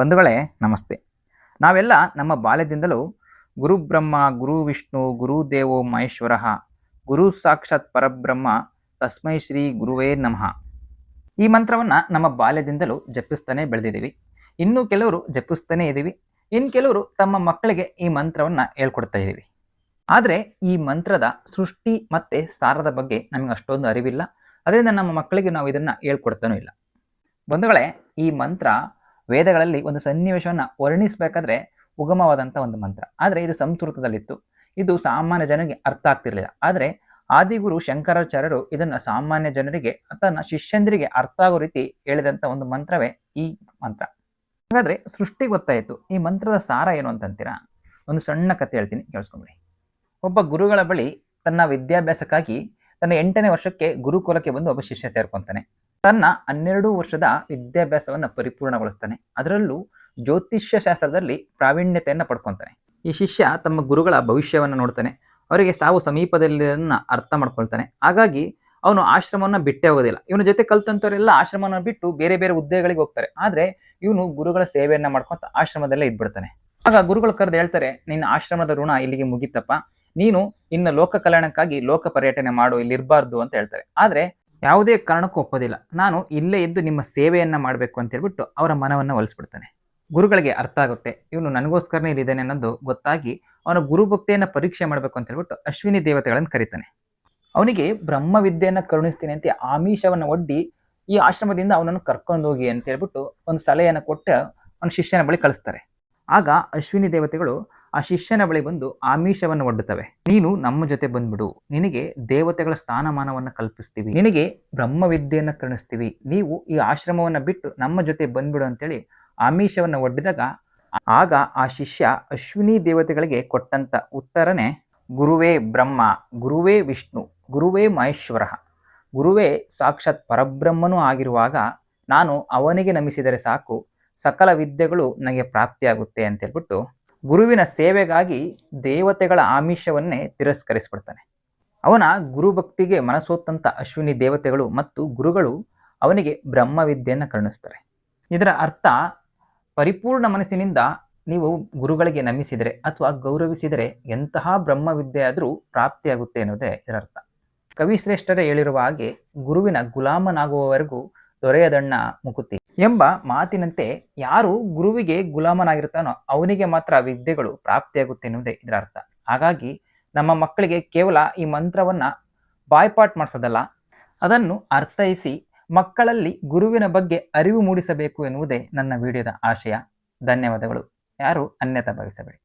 ಬಂಧುಗಳೇ, ನಮಸ್ತೆ. ನಾವೆಲ್ಲ ನಮ್ಮ ಬಾಲ್ಯದಿಂದಲೂ ಗುರುಬ್ರಹ್ಮ ಗುರು ವಿಷ್ಣು ಗುರುದೇವೋ ಮಹೇಶ್ವರ, ಗುರು ಸಾಕ್ಷಾತ್ ಪರಬ್ರಹ್ಮ, ತಸ್ಮೈ ಶ್ರೀ ಗುರುವೇ ನಮಃ. ಈ ಮಂತ್ರವನ್ನು ನಮ್ಮ ಬಾಲ್ಯದಿಂದಲೂ ಜಪಿಸ್ತಾನೆ ಬೆಳೆದಿದ್ದೀವಿ. ಇನ್ನೂ ಕೆಲವರು ಜಪಿಸ್ತಾನೇ ಇದ್ದೀವಿ. ಇನ್ನು ಕೆಲವರು ತಮ್ಮ ಮಕ್ಕಳಿಗೆ ಈ ಮಂತ್ರವನ್ನು ಹೇಳ್ಕೊಡ್ತಾ ಇದ್ದೀವಿ. ಆದರೆ ಈ ಮಂತ್ರದ ಸೃಷ್ಟಿ ಮತ್ತು ಸಾರದ ಬಗ್ಗೆ ನಮಗೆ ಅಷ್ಟೊಂದು ಅರಿವಿಲ್ಲ. ಅದರಿಂದ ನಮ್ಮ ಮಕ್ಕಳಿಗೆ ನಾವು ಇದನ್ನು ಹೇಳ್ಕೊಡ್ತಾನೂ ಇಲ್ಲ. ಬಂಧುಗಳೇ, ಈ ಮಂತ್ರ ವೇದಗಳಲ್ಲಿ ಒಂದು ಸನ್ನಿವೇಶವನ್ನು ವರ್ಣಿಸಬೇಕಾದ್ರೆ ಉಗಮವಾದಂಥ ಒಂದು ಮಂತ್ರ. ಆದರೆ ಇದು ಸಂಸ್ಕೃತದಲ್ಲಿತ್ತು. ಇದು ಸಾಮಾನ್ಯ ಜನರಿಗೆ ಅರ್ಥ ಆಗ್ತಿರಲಿಲ್ಲ. ಆದರೆ ಆದಿಗುರು ಶಂಕರಾಚಾರ್ಯರು ಇದನ್ನು ಸಾಮಾನ್ಯ ಜನರಿಗೆ, ತನ್ನ ಶಿಷ್ಯಂದರಿಗೆ ಅರ್ಥ ಆಗೋ ರೀತಿ ಹೇಳಿದಂಥ ಒಂದು ಮಂತ್ರವೇ ಈ ಮಂತ್ರ. ಹಾಗಾದ್ರೆ ಸೃಷ್ಟಿ ಗೊತ್ತಾಯಿತು. ಈ ಮಂತ್ರದ ಸಾರ ಏನು ಅಂತಂತೀರಾ? ಒಂದು ಸಣ್ಣ ಕಥೆ ಹೇಳ್ತೀನಿ, ಕೇಳಿಸ್ಕೊಂಬಿಡಿ. ಒಬ್ಬ ಗುರುಗಳ ಬಳಿ ತನ್ನ ವಿದ್ಯಾಭ್ಯಾಸಕ್ಕಾಗಿ ತನ್ನ ಎಂಟನೇ ವರ್ಷಕ್ಕೆ ಗುರುಕುಲಕ್ಕೆ ಬಂದು ಒಬ್ಬ ಶಿಷ್ಯ ಸೇರ್ಕೊಂತಾನೆ. ತನ್ನ ಹನ್ನೆರಡು ವರ್ಷದ ವಿದ್ಯಾಭ್ಯಾಸವನ್ನು ಪರಿಪೂರ್ಣಗೊಳಿಸ್ತಾನೆ. ಅದರಲ್ಲೂ ಜ್ಯೋತಿಷ್ಯ ಶಾಸ್ತ್ರದಲ್ಲಿ ಪ್ರಾವೀಣ್ಯತೆಯನ್ನು ಪಡ್ಕೊತಾನೆ. ಈ ಶಿಷ್ಯ ತಮ್ಮ ಗುರುಗಳ ಭವಿಷ್ಯವನ್ನು ನೋಡ್ತಾನೆ. ಅವರಿಗೆ ಸಾವು ಸಮೀಪದಲ್ಲಿರೋದನ್ನು ಅರ್ಥ ಮಾಡ್ಕೊಳ್ತಾನೆ. ಹಾಗಾಗಿ ಅವನು ಆಶ್ರಮವನ್ನು ಬಿಟ್ಟೇ ಹೋಗೋದಿಲ್ಲ. ಇವನ ಜೊತೆ ಕಲ್ತಂಥವರೆಲ್ಲ ಆಶ್ರಮವನ್ನು ಬಿಟ್ಟು ಬೇರೆ ಬೇರೆ ಹುದ್ದೆಗಳಿಗೆ ಹೋಗ್ತಾರೆ. ಆದರೆ ಇವನು ಗುರುಗಳ ಸೇವೆಯನ್ನ ಮಾಡ್ಕೊಂತ ಆಶ್ರಮದಲ್ಲೇ ಇದ್ಬಿಡ್ತಾನೆ. ಆಗ ಗುರುಗಳು ಕರೆದು ಹೇಳ್ತಾರೆ, ನಿನ್ನ ಆಶ್ರಮದ ಋಣ ಇಲ್ಲಿಗೆ ಮುಗಿತಪ್ಪ. ನೀನು ಇನ್ನು ಲೋಕ ಕಲ್ಯಾಣಕ್ಕಾಗಿ ಲೋಕ ಪರ್ಯಟನೆ ಮಾಡು, ಇಲ್ಲಿರಬಾರ್ದು ಅಂತ ಹೇಳ್ತಾರೆ. ಆದರೆ ಯಾವುದೇ ಕಾರಣಕ್ಕೂ ಒಪ್ಪೋದಿಲ್ಲ. ನಾನು ಇಲ್ಲೇ ಇದ್ದು ನಿಮ್ಮ ಸೇವೆಯನ್ನು ಮಾಡಬೇಕು ಅಂತ ಹೇಳ್ಬಿಟ್ಟು ಅವರ ಮನವನ್ನು ಒಲಿಸ್ಬಿಡ್ತಾನೆ. ಗುರುಗಳಿಗೆ ಅರ್ಥ ಆಗುತ್ತೆ. ಇವನು ನನಗೋಸ್ಕರನೇ ಇಲ್ಲಿದ್ದಾನೆ ಅನ್ನೋದು ಗೊತ್ತಾಗಿ ಅವನ ಗುರುಭಕ್ತಿಯನ್ನು ಪರೀಕ್ಷೆ ಮಾಡಬೇಕು ಅಂತ ಹೇಳ್ಬಿಟ್ಟು ಅಶ್ವಿನಿ ದೇವತೆಗಳನ್ನು ಕರೀತಾನೆ. ಅವನಿಗೆ ಬ್ರಹ್ಮವಿದ್ಯೆಯನ್ನು ಕರುಣಿಸ್ತೀನಿ ಅಂತ ಆಮಿಷವನ್ನು ಒಡ್ಡಿ ಈ ಆಶ್ರಮದಿಂದ ಅವನನ್ನು ಕರ್ಕೊಂಡು ಹೋಗಿ ಅಂತ ಹೇಳ್ಬಿಟ್ಟು ಒಂದು ಸಲಹೆಯನ್ನು ಕೊಟ್ಟು ಅವನ ಶಿಷ್ಯನ ಬಳಿ ಕಳಿಸ್ತಾರೆ. ಆಗ ಅಶ್ವಿನಿ ದೇವತೆಗಳು ಆ ಶಿಷ್ಯನ ಬಳಿ ಬಂದು ಆಮಿಷವನ್ನು ಒಡ್ಡುತ್ತವೆ. ನೀನು ನಮ್ಮ ಜೊತೆ ಬಂದ್ಬಿಡು. ನಿನಗೆ ದೇವತೆಗಳ ಸ್ಥಾನಮಾನವನ್ನು ಕಲ್ಪಿಸ್ತೀವಿ. ನಿನಗೆ ಬ್ರಹ್ಮವಿದ್ಯೆಯನ್ನು ಕರುಣಿಸ್ತೀವಿ. ನೀವು ಈ ಆಶ್ರಮವನ್ನು ಬಿಟ್ಟು ನಮ್ಮ ಜೊತೆ ಬಂದ್ಬಿಡು ಅಂತೇಳಿ ಆಮಿಷವನ್ನು ಒಡ್ಡಿದಾಗ ಆಗ ಆ ಶಿಷ್ಯ ಅಶ್ವಿನಿ ದೇವತೆಗಳಿಗೆ ಕೊಟ್ಟಂತ ಉತ್ತರನೇ ಗುರುವೇ ಬ್ರಹ್ಮ, ಗುರುವೇ ವಿಷ್ಣು, ಗುರುವೇ ಮಹೇಶ್ವರ. ಗುರುವೇ ಸಾಕ್ಷಾತ್ ಪರಬ್ರಹ್ಮನೂ ಆಗಿರುವಾಗ ನಾನು ಅವನಿಗೆ ನಮಿಸಿದರೆ ಸಾಕು, ಸಕಲ ವಿದ್ಯೆಗಳು ನನಗೆ ಪ್ರಾಪ್ತಿಯಾಗುತ್ತೆ ಅಂತ ಹೇಳ್ಬಿಟ್ಟು ಗುರುವಿನ ಸೇವೆಗಾಗಿ ದೇವತೆಗಳ ಆಮಿಷವನ್ನೇ ತಿರಸ್ಕರಿಸ್ಬಿಡ್ತಾನೆ. ಅವನ ಗುರುಭಕ್ತಿಗೆ ಮನಸೋತಂತ ಅಶ್ವಿನಿ ದೇವತೆಗಳು ಮತ್ತು ಗುರುಗಳು ಅವನಿಗೆ ಬ್ರಹ್ಮವಿದ್ಯೆಯನ್ನು ಕರುಣಿಸ್ತಾರೆ. ಇದರ ಅರ್ಥ, ಪರಿಪೂರ್ಣ ಮನಸ್ಸಿನಿಂದ ನೀವು ಗುರುಗಳಿಗೆ ನಮಿಸಿದರೆ ಅಥವಾ ಗೌರವಿಸಿದರೆ ಎಂತಹ ಬ್ರಹ್ಮವಿದ್ಯೆ ಆದರೂ ಪ್ರಾಪ್ತಿಯಾಗುತ್ತೆ ಅನ್ನೋದೇ ಇದರ ಅರ್ಥ. ಕವಿಶ್ರೇಷ್ಠರೇ ಹೇಳಿರುವ ಹಾಗೆ ಗುರುವಿನ ಗುಲಾಮನಾಗುವವರೆಗೂ ದೊರೆಯದಣ್ಣ ಮುಕುತಿ. ಎಂಬ ಮಾತಿನಂತೆ ಯಾರು ಗುರುವಿಗೆ ಗುಲಾಮನಾಗಿರ್ತಾನೋ ಅವನಿಗೆ ಮಾತ್ರ ವಿದ್ಯೆಗಳು ಪ್ರಾಪ್ತಿಯಾಗುತ್ತೆ ಎನ್ನುವುದೇ ಇದರ ಅರ್ಥ. ಹಾಗಾಗಿ ನಮ್ಮ ಮಕ್ಕಳಿಗೆ ಕೇವಲ ಈ ಮಂತ್ರವನ್ನ ಬಾಯ್ಪಾಟ್ ಮಾಡಿಸೋದಲ್ಲ, ಅದನ್ನು ಅರ್ಥೈಸಿ ಮಕ್ಕಳಲ್ಲಿ ಗುರುವಿನ ಬಗ್ಗೆ ಅರಿವು ಮೂಡಿಸಬೇಕು ಎನ್ನುವುದೇ ನನ್ನ ವಿಡಿಯೋದ ಆಶಯ. ಧನ್ಯವಾದಗಳು. ಯಾರು ಅನ್ಯತಾ ಭಾವಿಸಬೇಡಿ.